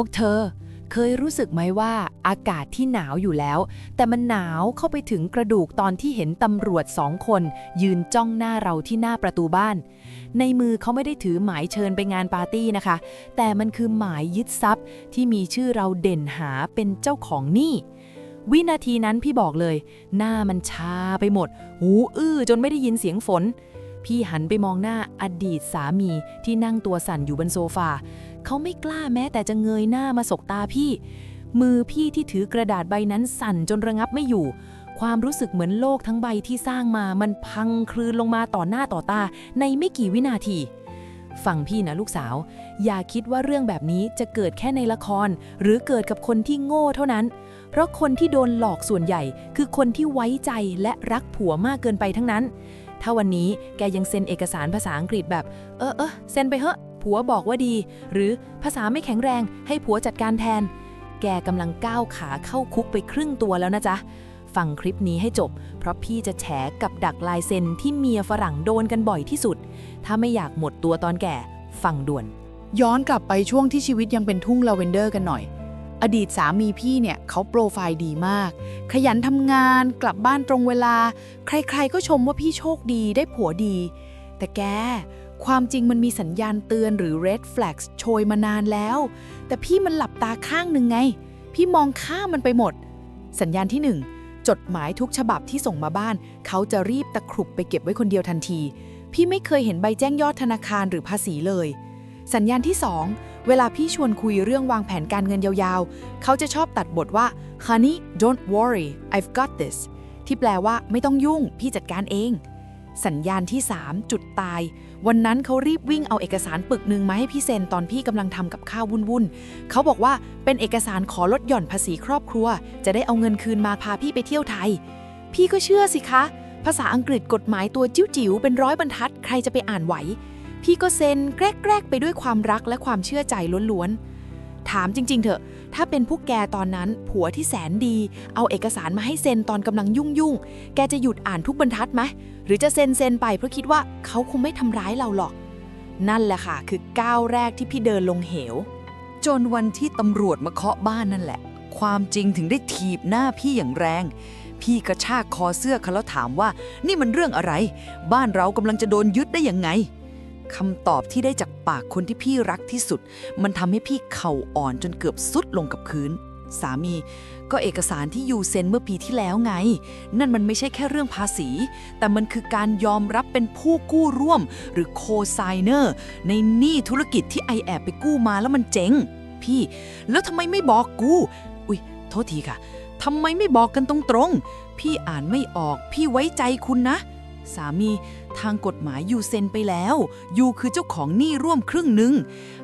วกเธอเคยรู้สึกไหมว่าอากาศที่หนาวอยู่แล้ว แต่มันหนาวเข้าไปถึงกระดูกตอนที่เห็นตำรวจสองคน ยืนจ้องหน้าเราที่หน้าประตูบ้าน ในมือเขาไม่ได้ถือหมายเชิญไปงานปาร์ตี้นะคะ แต่มันคือหมายยึดทรัพย์ที่มีชื่อเราเด่นหาเป็นเจ้าของหนี้วินาทีนั้นพี่บอกเลย หน้ามันชาไปหมด หูอื้อจนไม่ได้ยินเสียงฝน พี่หันไปมองหน้าอดีตสามีที่นั่งตัวสั่นอยู่บนโซฟา เขาไม่กล้าแม้แต่จะเงยหน้ามาสบตาพี่ มือพี่ที่ถือกระดาษใบนั้นสั่นจนระงับไม่อยู่ ความรู้สึกเหมือนโลกทั้งใบที่สร้างมามันพังคลืนลงมาต่อหน้าต่อตา ในไม่กี่วินาทีฟังพี่นะลูกสาว อย่าคิดว่าเรื่องแบบนี้จะเกิดแค่ในละคร หรือเกิดกับคนที่โง่เท่านั้น เพราะคนที่โดนหลอกส่วนใหญ่ คือคนที่ไว้ใจและรักผัวมากเกินไปทั้งนั้น ถ้าวันนี้แกยังเซ็นเอกสารภาษาอังกฤษแบบ เออเออเซ็นไปเหอะ ผัวบอกว่าดี หรือภาษาไม่แข็งแรงให้ผัวจัดการแทน แกกำลังก้าวขาเข้าคุกไปครึ่งตัวแล้วนะจ๊ะ ฟังคลิปนี้ให้จบ เพราะพี่จะแฉกับดักลายเซ็นที่เมียฝรั่งโดนกันบ่อยที่สุด ถ้าไม่อยากหมดตัวตอนแก่ ฟังด่วน ย้อนกลับไปช่วงที่ชีวิตยังเป็นทุ่งลาเวนเดอร์กันหน่อยอดีตสามีพี่เนี่ยเขาโปรไฟล์ดีมาก ขยันทำงานกลับบ้านตรงเวลา ใครๆก็ชมว่าพี่โชคดีได้ผัวดี แต่แก ความจริงมันมีสัญญาณเตือนหรือ red flags โชยมานานแล้ว แต่พี่มันหลับตาข้างหนึ่งไง พี่มองข้ามมันไปหมด สัญญาณที่หนึ่งจดหมายทุกฉบับที่ส่งมาบ้าน เขาจะรีบตะครุบไปเก็บไว้คนเดียวทันที พี่ไม่เคยเห็นใบแจ้งยอดธนาคารหรือภาษีเลย สัญญาณที่ 2 เวลาพี่ชวนคุยเรื่องวางแผนการเงินยาวๆ เขาจะชอบตัดบทว่า honey don't worry I've got this ที่แปลว่าไม่ต้องยุ่ง พี่จัดการเอง สัญญาณที่ 3 จุดตาย วันนั้นเขารีบวิ่งเอาเอกสารปึกหนึ่งมาให้พี่เซนตอนพี่กำลังทำกับข้าววุ่นๆเขาบอกว่าเป็นเอกสารขอลดหย่อนภาษีครอบครัว จะได้เอาเงินคืนมาพาพี่ไปเที่ยวไทย พี่ก็เชื่อสิคะ ภาษาอังกฤษกฎหมายตัวจิ๋วๆเป็นร้อยบรรทัด ใครจะไปอ่านไหว พี่ก็เซ็นแกรกๆไปด้วยความรักและความเชื่อใจล้วนๆถามจริง ๆ เถอะถ้าเป็นพวกแกตอนนั้นผัวที่แสนดี เอาเอกสารมาให้เซ็นตอนกำลังยุ่งๆ แกจะหยุดอ่านทุกบรรทัดไหม หรือจะเซ็นเซ็นไปเพราะคิดว่าเขาคงไม่ทำร้ายเราหรอก นั่นแหละค่ะ คือก้าวแรกที่พี่เดินลงเหว จนวันที่ตำรวจมาเคาะบ้านนั่นแหละ ความจริงถึงได้ถีบหน้าพี่อย่างแรง พี่กระชากคอเสื้อเขาแล้วถามว่า นี่มันเรื่องอะไร บ้านเรากำลังจะโดนยึดได้ยังไงคำตอบที่ได้จากปากคนที่พี่รักที่สุด มันทำให้พี่เข่าอ่อนจนเกือบสุดลงกับพื้น สามี ก็เอกสารที่ยูเซ็นเมื่อปีที่แล้วไง นั่นมันไม่ใช่แค่เรื่องภาษี แต่มันคือการยอมรับเป็นผู้กู้ร่วม หรือโคไซเนอร์ ในหนี้ธุรกิจที่ไอแอบไปกู้มาแล้วมันเจ๊ง พี่ แล้วทำไมไม่บอกกู อุ๊ย โทษทีค่ะทำไมไม่บอกกันตรงๆพี่อ่านไม่ออก พี่ไว้ใจคุณนะ สามี ทางกฎหมายยูเซ็นไปแล้ว ยูคือเจ้าของหนี้ร่วมครึ่งหนึ่ง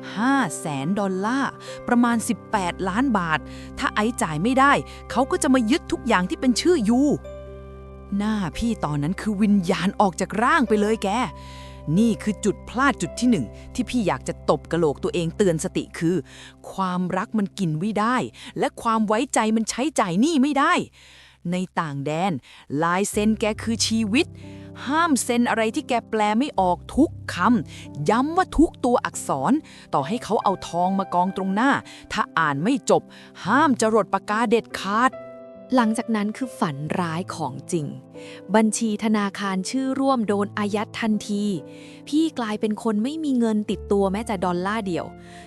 5แสนดอลลาร์ ประมาณ 18 ล้านบาท ถ้าไอจ่ายไม่ได้ เขาก็จะมายึดทุกอย่างที่เป็นชื่อยู หน้าพี่ตอนนั้นคือวิญญาณออกจากร่างไปเลยแกนี่คือจุดพลาดจุดที่หนึ่งที่พี่อยากจะตบกระโหลกตัวเองเตือนสติคือ ความรักมันกินไม่ได้ และความไว้ใจมันใช้จ่ายหนี้ไม่ได้ ในต่างแดน ลายเซ็นแกคือชีวิต ห้ามเซ็นอะไรที่แกแปลไม่ออกทุกคำ ย้ำว่าทุกตัวอักษร ต่อให้เขาเอาทองมากองตรงหน้า ถ้าอ่านไม่จบ ห้ามจรดปากกาเด็ดขาด หลังจากนั้นคือฝันร้ายของจริง บัญชีธนาคารชื่อร่วมโดนอายัดทันที พี่กลายเป็นคนไม่มีเงินติดตัวแม้แต่ดอลลาร์เดียว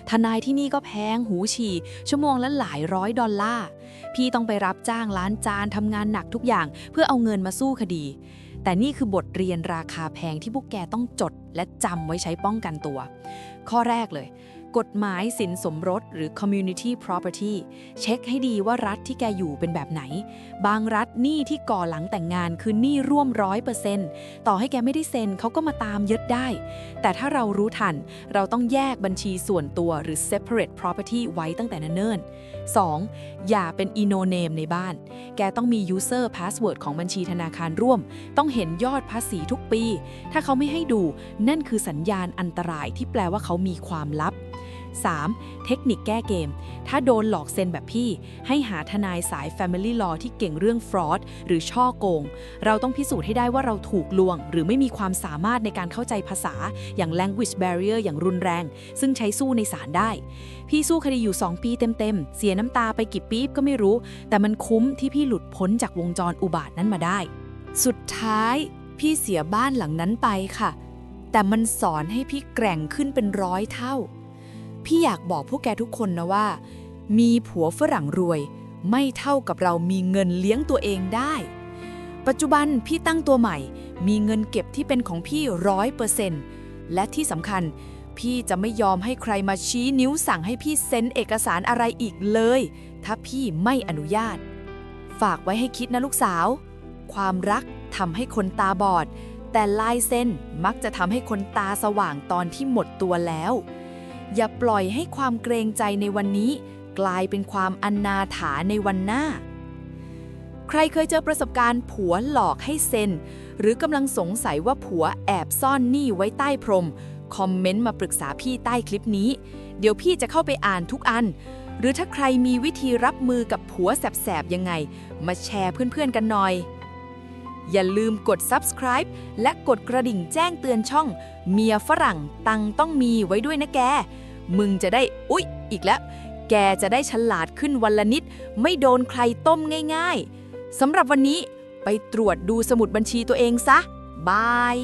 ทนายที่นี่ก็แพงหูฉี่ชั่วโมงละหลายร้อยดอลลาร์ พี่ต้องไปรับจ้างล้านจานทำงานหนักทุกอย่างเพื่อเอาเงินมาสู้คดี แต่นี่คือบทเรียนราคาแพงที่พวกแกต้องจดและจำไว้ใช้ป้องกันตัว ข้อแรกเลย กฎหมายสินสมรสหรือ community property เช็คให้ดีว่ารัฐที่แกอยู่เป็นแบบไหน บางรัฐหนี้ที่ก่อหลังแต่งงานคือหนี้ร่วมร้อยเปอร์เซ็นต์ต่อให้แกไม่ได้เซ็นเขาก็มาตามยึดได้ แต่ถ้าเรารู้ทัน เราต้องแยกบัญชีส่วนตัวหรือ separate property ไว้ตั้งแต่เนิ่น 2. อย่าเป็น ino name ในบ้าน แกต้องมี user password ของบัญชีธนาคารร่วม ต้องเห็นยอดภาษีทุกปี ถ้าเขาไม่ให้ดู นั่นคือสัญญาณอันตรายที่แปลว่าเขามีความลับ 3. เทคนิคแก้เกม ถ้าโดนหลอกเซ็นแบบพี่ ให้หาทนายสาย Family Law ที่เก่งเรื่อง fraud หรือช่อโกง เราต้องพิสูจน์ให้ได้ว่าเราถูกลวง หรือไม่มีความสามารถในการเข้าใจภาษา อย่าง language barrier อย่างรุนแรง ซึ่งใช้สู้ในศาลได้ พี่สู้คดีอยู่ 2 ปีเต็มๆ เสียน้ำตาไปกี่ปี๊บก็ไม่รู้ แต่มันคุ้มที่พี่หลุดพ้นจากวงจรอุบาทนั้นมาได้ สุดท้ายพี่เสียบ้านหลังนั้นไปค่ะ แต่มันสอนให้พี่แกร่งขึ้นเป็นร้อยเท่า พี่อยากบอกพวกแกทุกคนนะว่า มีผัวฝรั่งรวย ไม่เท่ากับเรามีเงินเลี้ยงตัวเองได้ ปัจจุบันพี่ตั้งตัวใหม่ มีเงินเก็บที่เป็นของพี่ร้อยเปอร์เซ็นต์และที่สำคัญ พี่จะไม่ยอมให้ใครมาชี้นิ้วสั่งให้พี่เซ็นเอกสารอะไรอีกเลย ถ้าพี่ไม่อนุญาต ฝากไว้ให้คิดนะลูกสาว ความรักทำให้คนตาบอด แต่ลายเส้นมักจะทำให้คนตาสว่างตอนที่หมดตัวแล้ว อย่าปล่อยให้ความเกรงใจในวันนี้ กลายเป็นความอนนาถาในวันหน้า ใครเคยเจอประสบการณ์ผัวหลอกให้เซ็น หรือกำลังสงสัยว่าผัวแอบซ่อนหนี้ไว้ใต้พรม คอมเมนต์มาปรึกษาพี่ใต้คลิปนี้ เดี๋ยวพี่จะเข้าไปอ่านทุกอัน หรือถ้าใครมีวิธีรับมือกับผัวแสบๆยังไง มาแชร์เพื่อนๆกันหน่อย อย่าลืมกด subscribe และกดกระดิ่งแจ้งเตือนช่อง เมียฝรั่งตังต้องมีไว้ด้วยนะแก มึงจะได้ อุ๊ย อีกแล้ว แกจะได้ฉลาดขึ้นวันละนิด ไม่โดนใครต้มง่าย ๆสำหรับวันนี้ไปตรวจดูสมุดบัญชีตัวเองซะ บาย